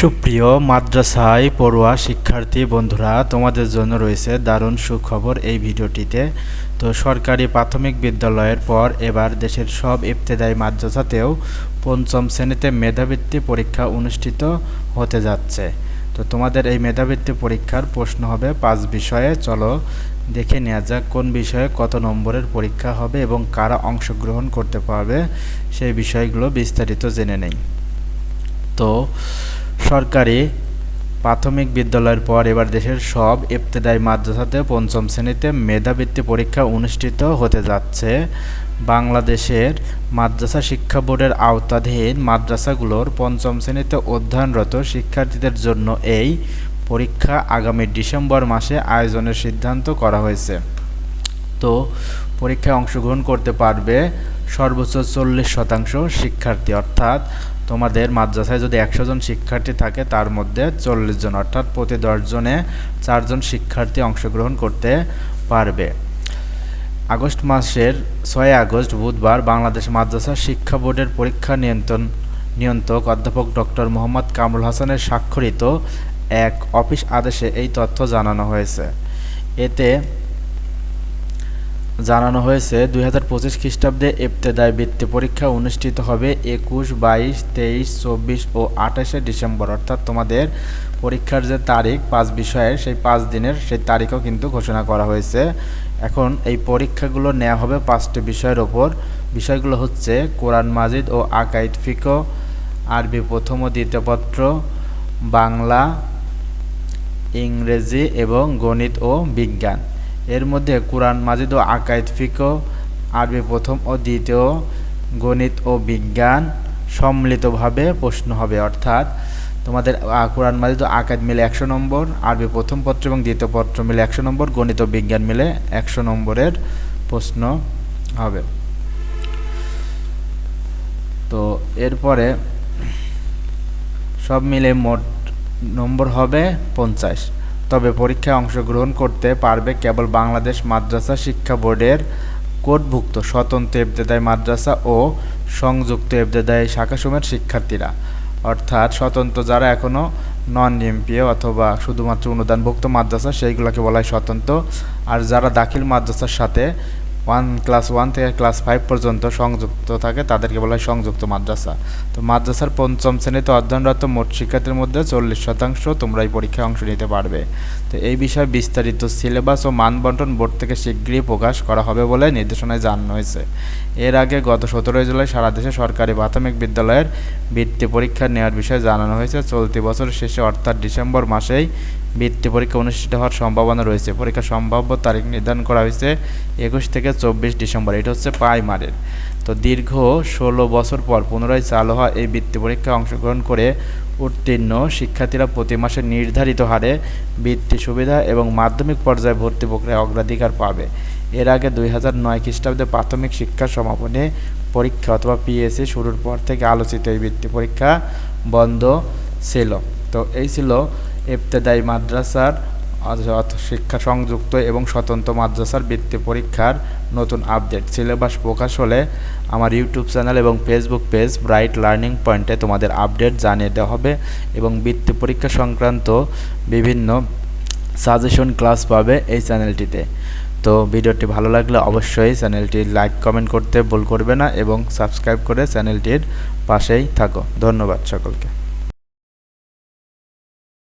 সুপ্রিয় মাদ্রাসায় পড়ুয়া শিক্ষার্থী বন্ধুরা, তোমাদের জন্য রয়েছে দারুণ সুখবর এই ভিডিওটিতে। তো সরকারি প্রাথমিক বিদ্যালয়ের পর এবার দেশের সব ইবতেদায়ী মাদ্রাসাতেও পঞ্চম শ্রেণীতে মেধাবৃত্তি পরীক্ষা অনুষ্ঠিত হতে যাচ্ছে। তো তোমাদের এই মেধাবৃত্তি পরীক্ষার প্রশ্ন হবে পাঁচ বিষয়ে। চলো দেখে নেওয়া যাক কোন বিষয়ে কত নম্বরের পরীক্ষা হবে এবং কারা অংশগ্রহণ করতে পারবে সেই বিষয়গুলো বিস্তারিত জেনে নেই। তো সরকারি প্রাথমিক বিদ্যালয়ের পর এবার দেশের সব ইবতেদায়ী মাদ্রাসাতে পঞ্চম শ্রেণীতে মেধাবৃত্তি পরীক্ষা অনুষ্ঠিত হতে যাচ্ছে। বাংলাদেশের মাদ্রাসা শিক্ষা বোর্ডের আওতাধীন মাদ্রাসাগুলোর পঞ্চম শ্রেণীতে অধ্যয়নরত শিক্ষার্থীদের জন্য এই পরীক্ষা আগামী ডিসেম্বর মাসে আয়োজনের সিদ্ধান্ত করা হয়েছে। তো পরীক্ষায় অংশগ্রহণ করতে পারবে সর্বোচ্চ চল্লিশ শতাংশ শিক্ষার্থী, অর্থাৎ তোমাদের মাদ্রাসায় যদি একশো জন শিক্ষার্থী থাকে, তার মধ্যে চল্লিশ জন, অর্থাৎ প্রতি দশজনে চারজন শিক্ষার্থী অংশগ্রহণ করতে পারবে। আগস্ট মাসের ছয় আগস্ট বুধবার বাংলাদেশ মাদ্রাসা শিক্ষা বোর্ডের পরীক্ষা নিয়ন্ত্রণ, নিয়ন্ত্রক অধ্যাপক ডক্টর মোহাম্মদ কামরুল হাসানের স্বাক্ষরিত এক অফিস আদেশে এই তথ্য জানানো হয়েছে। এতে জানানো হয়েছে, দুই হাজার পঁচিশ খ্রিস্টাব্দে ইবতেদায় বৃত্তি পরীক্ষা অনুষ্ঠিত হবে একুশ, বাইশ, তেইশ, চব্বিশ ও আঠাশে ডিসেম্বর। অর্থাৎ তোমাদের পরীক্ষার যে তারিখ, পাঁচ বিষয়ের, সেই পাঁচ দিনের সেই তারিখও কিন্তু ঘোষণা করা হয়েছে। এখন এই পরীক্ষাগুলো নেওয়া হবে পাঁচটি বিষয়ের ওপর। বিষয়গুলো হচ্ছে কোরআন মাজিদ ও আকাইদ ফিকো আরবি প্রথম ও দ্বিতীয় পত্র, বাংলা, ইংরেজি এবং গণিত ও বিজ্ঞান। এর মধ্যে কোরআন মাজিদ ও আকাইদ ফিকো আরবি প্রথম ও দ্বিতীয়, গণিত ও বিজ্ঞান সম্মিলিতভাবে প্রশ্ন হবে। অর্থাৎ তোমাদের কোরআন মাজিদ ও আকাইদ মিলে একশো নম্বর, আরবি প্রথম পত্র এবং দ্বিতীয় পত্র মিলে একশো নম্বর, গণিত ও বিজ্ঞান মিলে একশো নম্বরের প্রশ্ন হবে। তো এরপরে সব মিলে মোট নম্বর হবে পঞ্চাশ। তবে পরীক্ষায় অংশগ্রহণ করতে পারবে কেবল বাংলাদেশ মাদ্রাসা শিক্ষা বোর্ডের কোডভুক্ত স্বতন্ত্র এবদেদায় মাদ্রাসা ও সংযুক্ত এবদেদায় শাখাসমের শিক্ষার্থীরা। অর্থাৎ স্বতন্ত্র যারা এখনও নন এমপিও অথবা শুধুমাত্র অনুদানভুক্ত মাদ্রাসা, সেইগুলোকে বলা হয় স্বতন্ত্র। আর যারা দাখিল মাদ্রাসার সাথে ওয়ান ক্লাস ওয়ান থেকে ক্লাস ফাইভ পর্যন্ত সংযুক্ত থাকে, তাদেরকে বলা হয় সংযুক্ত মাদ্রাসা। তো মাদ্রাসার পঞ্চম শ্রেণীতে অধ্যয়নরত মোট শিক্ষার্থীর মধ্যে চল্লিশ শতাংশ তোমরা এই পরীক্ষায় অংশ নিতে পারবে। তো এই বিষয়ে বিস্তারিত সিলেবাস ও মানবন্টন বোর্ড থেকে শীঘ্রই প্রকাশ করা হবে বলে নির্দেশনায় জানানো হয়েছে। এর আগে গত সতেরোই জুলাই সারা দেশে সরকারি প্রাথমিক বিদ্যালয়ের বৃত্তি পরীক্ষা নেওয়ার বিষয়ে জানানো হয়েছে। চলতি বছর শেষে, অর্থাৎ ডিসেম্বর মাসেই বৃত্তি পরীক্ষা অনুষ্ঠিত হওয়ার সম্ভাবনা রয়েছে। পরীক্ষার সম্ভাব্য তারিখ নির্ধারণ করা হয়েছে একুশ থেকে চব্বিশ ডিসেম্বর। এটা হচ্ছে প্রাইমারির। তো দীর্ঘ ষোলো বছর পর পুনরায় চালু হওয়া এই বৃত্তি পরীক্ষায় অংশগ্রহণ করে উত্তীর্ণ শিক্ষার্থীরা প্রতি মাসে নির্ধারিত হারে বৃত্তি সুবিধা এবং মাধ্যমিক পর্যায়ে ভর্তি প্রক্রিয়ায় অগ্রাধিকার পাবে। এর আগে দুই হাজার নয় খ্রিস্টাব্দে প্রাথমিক শিক্ষা সমাপনী পরীক্ষা অথবা পিএসসি শুরুর পর থেকে আলোচিত এই বৃত্তি পরীক্ষা বন্ধ ছিল। তো এই ছিল ইবতেদায়ী মাদ্রাসার শিক্ষা সংযুক্ত এবং স্বতন্ত্র মাদ্রাসার বৃত্তি পরীক্ষার নতুন আপডেট। সিলেবাস প্রকাশ হলে আমার ইউটিউব চ্যানেল এবং ফেসবুক পেজ ব্রাইট লার্নিং পয়েন্টে তোমাদের আপডেট জানিয়ে দেওয়া হবে এবং বৃত্তি পরীক্ষা সংক্রান্ত বিভিন্ন সাজেশন ক্লাস পাবে এই চ্যানেলটিতে। তো ভিডিওটি ভালো লাগলে অবশ্যই চ্যানেলটি লাইক, কমেন্ট করতে ভুল করবে না এবং সাবস্ক্রাইব করে চ্যানেলটির পাশেই থাকো। ধন্যবাদ সকলকে।